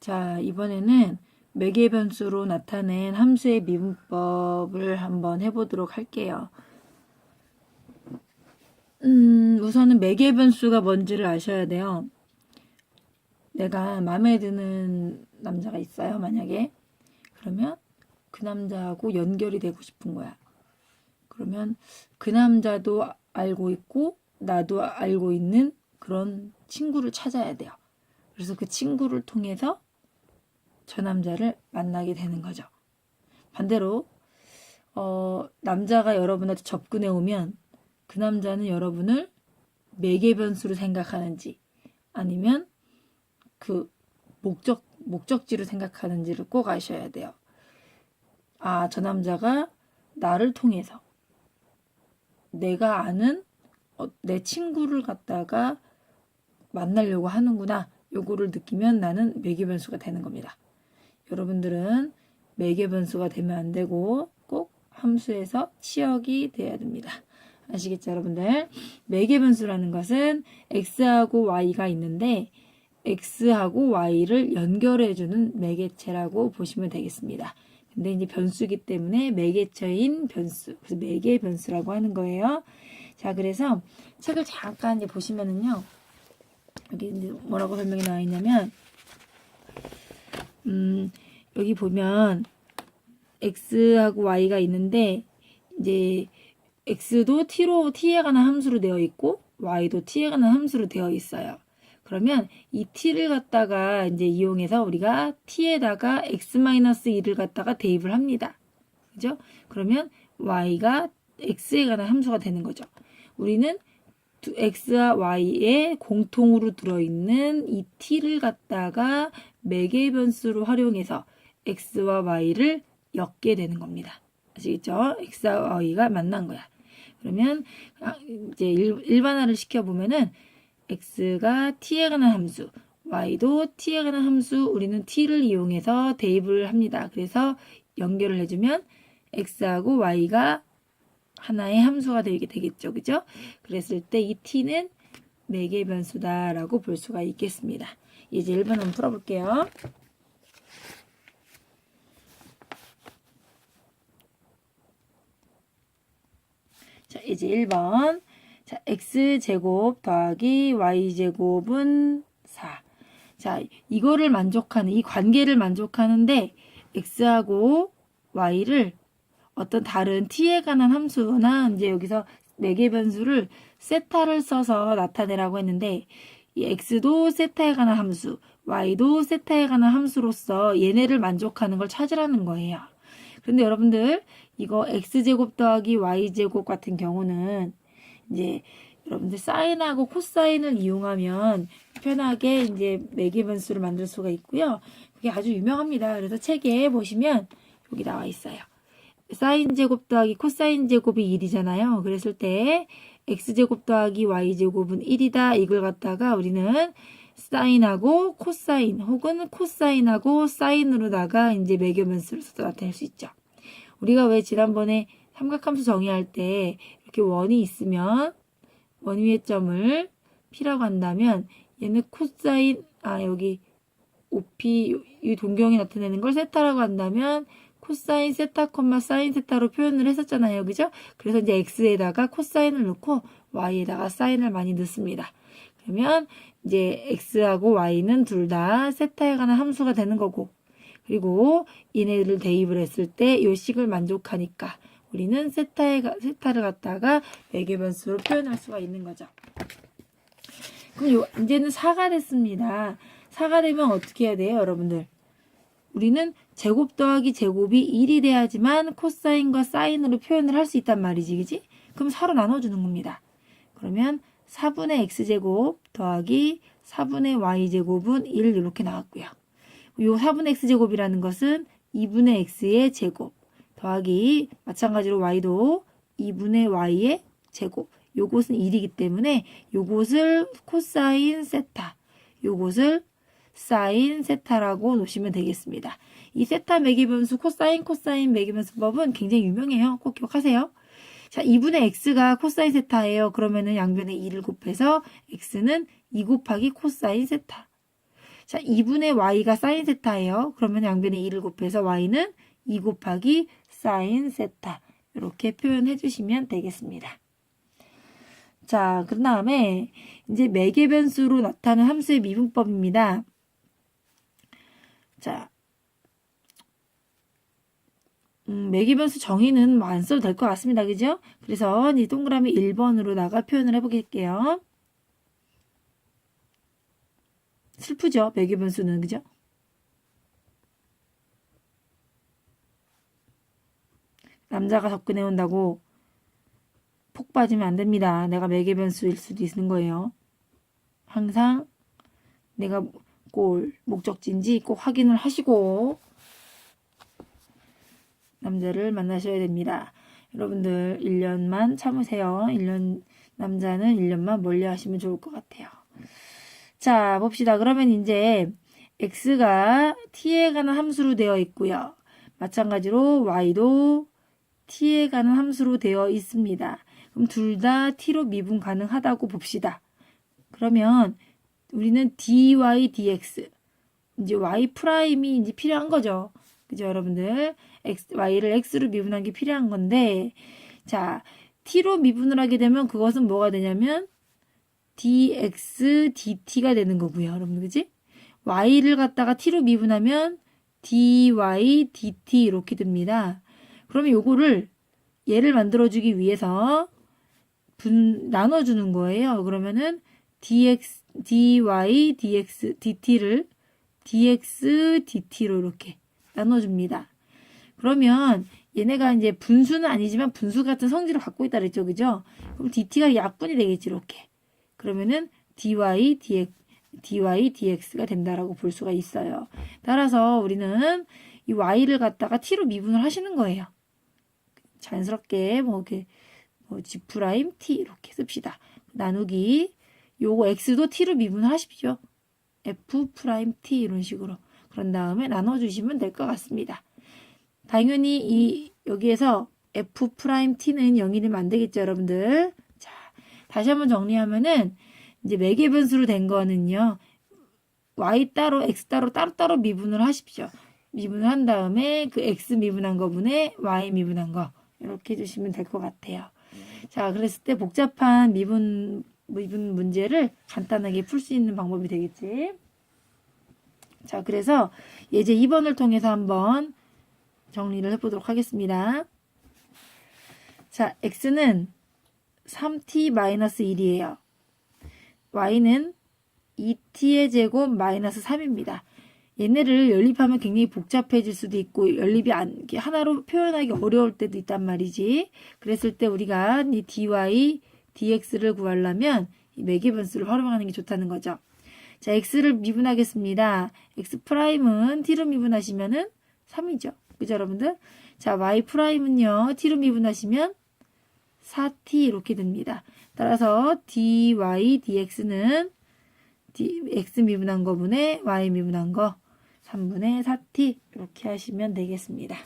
자, 이번에는 매개 변수로 나타낸 함수의 미분법을 한번 해보도록 할게요. 음, 우선은 매개 변수가 뭔지를 아셔야 돼요. 내가 마음에 드는 남자가 있어요, 만약에. 그러면 그 남자하고 연결이 되고 싶은 거야. 그러면 그 남자도 알고 있고, 나도 알고 있는 그런 친구를 찾아야 돼요. 그래서 그 친구를 통해서 저 남자를 만나게 되는 거죠. 반대로, 어, 남자가 여러분한테 접근해 오면 그 남자는 여러분을 매개 변수로 생각하는지 아니면 그 목적, 목적지로 생각하는지를 꼭 아셔야 돼요. 아, 저 남자가 나를 통해서 내가 아는 어, 내 친구를 갖다가 만나려고 하는구나. 요거를 느끼면 나는 매개 변수가 되는 겁니다. 여러분들은 매개변수가 되면 안 되고 꼭 함수에서 치역이 돼야 됩니다. 아시겠죠, 여러분들? 매개변수라는 것은 x하고 y가 있는데 x하고 y를 연결해주는 매개체라고 보시면 되겠습니다. 근데 이제 변수기 때문에 매개체인 변수, 그래서 매개 변수라고 하는 거예요. 자, 그래서 책을 잠깐 이제 보시면은요, 여기 이제 뭐라고 설명이 나와 있냐면, 음, 여기 보면 x하고 y가 있는데, 이제 x도 t로 t에 관한 함수로 되어 있고, y도 t에 관한 함수로 되어 있어요. 그러면 이 t를 갖다가 이제 이용해서 우리가 t에다가 x-1을 갖다가 대입을 합니다. 그죠? 그러면 y가 x에 관한 함수가 되는 거죠. 우리는 두- x와 y에 공통으로 들어있는 이 t를 갖다가 매개 변수로 활용해서 x와 y를 엮게 되는 겁니다. 아시겠죠? x와 y가 만난 거야. 그러면 아, 이제 일, 일반화를 시켜보면은 x가 t에 관한 함수, y도 t에 관한 함수, 우리는 t를 이용해서 대입을 합니다. 그래서 연결을 해주면 x하고 y가 하나의 함수가 되게 되겠죠. 그죠? 그랬을 때 이 t는 매개 변수다라고 볼 수가 있겠습니다. 이제 1번 한번 풀어볼게요. 자, 이제 1번. 자, x제곱 더하기 y제곱은 4. 자, 이거를 만족하는, 이 관계를 만족하는데, x하고 y를 어떤 다른 t에 관한 함수나, 이제 여기서 매개 변수를 세타를 써서 나타내라고 했는데, 이 x도 세타에 관한 함수, y도 세타에 관한 함수로서 얘네를 만족하는 걸 찾으라는 거예요. 그런데 여러분들, 이거 x제곱 더하기 y제곱 같은 경우는, 이제 여러분들 사인하고 코사인을 이용하면 편하게 이제 매개 변수를 만들 수가 있고요. 그게 아주 유명합니다. 그래서 책에 보시면 여기 나와 있어요. 사인 제곱 더하기 코사인 제곱이 1이잖아요. 그랬을 때 x제곱 더하기 y제곱은 1이다. 이걸 갖다가 우리는 사인하고 코사인 혹은 코사인하고 사인으로다가 이제 매개 변수를 써서 나타낼 수 있죠. 우리가 왜 지난번에 삼각함수 정의할 때 이렇게 원이 있으면 원 위의 점을 P라고 한다면 얘는 코사인 아 여기 OP 이 동경이 나타내는 걸 세타라고 한다면 코사인 세타 콤마 사인 세타로 표현을 했었잖아요. 그죠? 그래서 이제 X에다가 코사인을 넣고 Y에다가 사인을 많이 넣습니다. 그러면 이제 X하고 Y는 둘 다 세타에 관한 함수가 되는 거고 그리고 얘네를 대입을 했을 때 요 식을 만족하니까 우리는 세타에, 가- 세타를 갖다가 매개 변수로 표현할 수가 있는 거죠. 그럼 요, 이제는 4가 됐습니다. 4가 되면 어떻게 해야 돼요, 여러분들? 우리는 제곱 더하기 제곱이 1이 돼야지만 코사인과 사인으로 표현을 할 수 있단 말이지, 그지? 그럼 4로 나눠주는 겁니다. 그러면 4분의 x제곱 더하기 4분의 y제곱은 1 이렇게 나왔고요. 요 4분의 x제곱이라는 것은 2분의 x의 제곱 더하기 마찬가지로 y도 2분의 y의 제곱 요것은 1이기 때문에 요것을 코사인 세타 요것을 사인 세타라고 놓으시면 되겠습니다. 이 세타 매개 변수 코사인 코사인 매개 변수법은 굉장히 유명해요. 꼭 기억하세요. 자, 2분의 x가 코사인 세타예요. 그러면은 양변에 2를 곱해서 x는 2 곱하기 코사인 세타. 자, 2분의 y가 사인 세타예요. 그러면 양변에 2를 곱해서 y는 2 곱하기 사인 세타. 이렇게 표현해 주시면 되겠습니다. 자, 그 다음에 이제 매개 변수로 나타나는 함수의 미분법입니다. 자, 음, 매개변수 정의는 뭐 안 써도 될 것 같습니다. 그죠? 그래서 이 동그라미 1번으로다가 표현을 해보겠게요. 슬프죠? 매개변수는 그죠? 남자가 접근해 온다고 폭 빠지면 안 됩니다. 내가 매개 변수일 수도 있는 거예요. 항상 내가 골 목적지인지 꼭 확인을 하시고 남자를 만나셔야 됩니다. 여러분들 1년만 참으세요. 1년 남자는 1년만 멀리 하시면 좋을 것 같아요. 자, 봅시다. 그러면 이제 x가 t에 가는 함수로 되어 있고요. 마찬가지로 y도 t에 가는 함수로 되어 있습니다. 그럼 둘 다 t로 미분 가능하다고 봅시다. 그러면 우리는 dy dx 이제 y 프라임이 이제 필요한 거죠. 그죠, 여러분들? x, y를 x로 미분한 게 필요한 건데, 자, t로 미분을 하게 되면 그것은 뭐가 되냐면, dx, dt가 되는 거고요. 여러분, 그지? y를 갖다가 t로 미분하면, dy, dt 이렇게 됩니다. 그러면 요거를 얘를 만들어주기 위해서 분, 나눠주는 거예요. 그러면은 dx, dy, dx, dt를 dx, dt로 이렇게 나눠줍니다. 그러면 얘네가 이제 분수는 아니지만 분수 같은 성질을 갖고 있다 그랬죠. 그죠? 그럼 dt가 약분이 되겠지. 이렇게. 그러면은 dy, dx, dy, dx가 된다라고 볼 수가 있어요. 따라서 우리는 이 y를 갖다가 t로 미분을 하시는 거예요. 자연스럽게 뭐 이렇게 뭐 g 프라임 t 이렇게 씁시다. 나누기 요거 x도 t로 미분을 하십시오. f 프라임 t 이런 식으로. 그런 다음에 나눠 주시면 될 것 같습니다. 당연히 이 여기에서 f 프라임 t는 0이 되면 안 되겠죠, 여러분들. 자, 다시 한번 정리하면은 이제 매개 변수로 된 거는요. y 따로 x 따로 따로따로 미분을 하십시오. 미분을 한 다음에 그 x 미분한 거분에 y 미분한 거 이렇게 해주시면 될 것 같아요. 자, 그랬을 때 복잡한 미분 미분 문제를 간단하게 풀 수 있는 방법이 되겠지. 자, 그래서 예제 2번을 통해서 한번 정리를 해보도록 하겠습니다. 자, x는 3t-1이에요. y는 2t의 제곱 마이너스 3입니다. 얘네를 연립하면 굉장히 복잡해질 수도 있고 연립이 안, 하나로 표현하기 어려울 때도 있단 말이지. 그랬을 때 우리가 이 dy, dx를 구하려면 이 매개변수를 활용하는 게 좋다는 거죠. 자, x를 미분하겠습니다. x 프라임은 t로 미분하시면은 3이죠. 그죠, 여러분들? 자, y 프라임은요, t로 미분하시면 4t 이렇게 됩니다. 따라서 dy, dx는 x 미분한 거분에 y 미분한 거 3분의 4t 이렇게 하시면 되겠습니다.